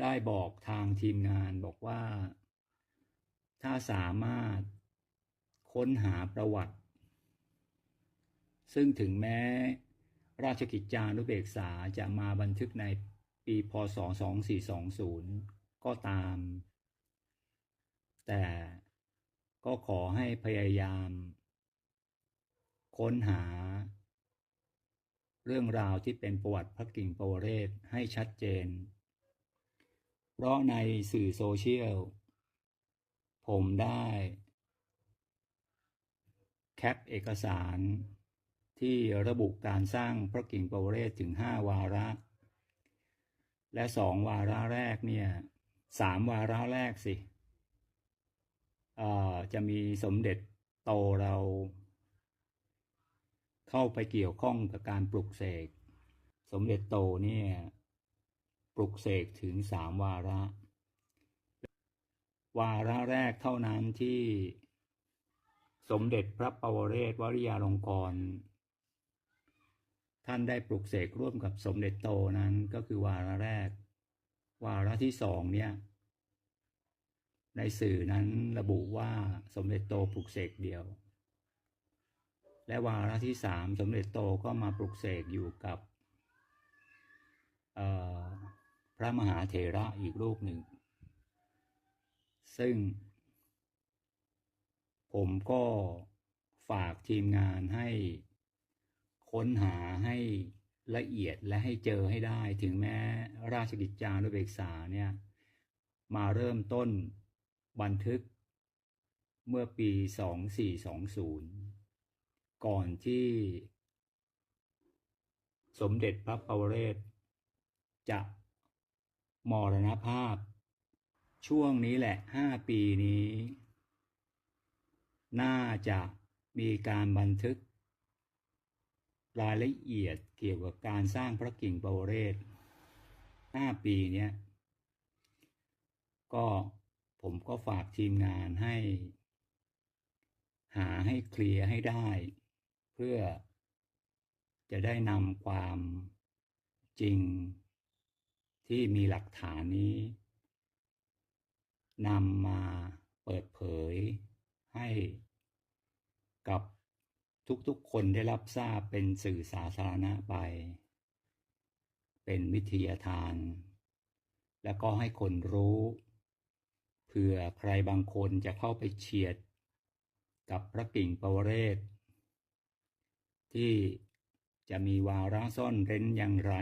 ได้บอกทางทีมงานบอกว่า ถ้าสามารถค้นหาประวัติ ซึ่งถึงแม้ ราชกิจจานุเบกษาจะมาบันทึกในปีพศ 2420 ก็ตาม แต่ก็ขอให้พยายาม ค้นหา เรื่องราวที่เป็นประวัติพระกิ่งปวเรศให้ชัดเจน เพราะในสื่อโซเชียล ผมได้ แคปเอกสารที่ระบุการสร้างพระกิ่งปวเรศถึงห้าวาระ และสองวาระแรกเนี่ยสามวาระแรกสิจะมีสมเด็จโตเรา เข้าไปเกี่ยวข้องกับการปลุกเสก สมเด็จโตเนี่ย ปลุกเสกถึงสามวาระ วาระแรกเท่านั้นที่สมเด็จพระปวเรศวริยาลงกรณ์ท่านได้ปลุกเสกร่วมกับสมเด็จโตนั้นก็คือวาระแรก วาระที่สองเนี่ยในสื่อนั้นระบุว่าสมเด็จโตปลุกเสกเดียว และวาระที่สามสมเด็จโตก็มาปลุกเสกอยู่กับ เอ่อ พระมหาเถระอีกรูปหนึ่ง ซึ่ง ผมก็ฝากทีมงานให้ค้นหาให้ละเอียดและให้เจอให้ได้ถึงแม้ราชกิจจานุเบกษาเนี่ยมาเริ่มต้นบันทึกเมื่อปี 2420 ก่อนที่ สมเด็จพระปวเรศจะ มรณภาพ ช่วงนี้แหละ5ปีนี้ น่าจะมีการบันทึก รายละเอียดเกี่ยวกับการสร้างพระกิ่งปวเรศ5ปีเนี้ยก็ผมก็ฝากทีมงานให้ หาให้เคลียร์ให้ได้ เพื่อจะได้นำความจริง ที่มีหลักฐานนี้นำมาเปิดเผยให้ กับทุกๆคนได้รับทราบเป็นสื่อสาธารณะไป เป็นวิทยาทาน แล้วก็ให้คนรู้เผื่อใครบางคนจะเข้าไปเฉียด กับพระกิ่งปวเรศ ที่จะมีวาระซ่อนเร้นอย่างไร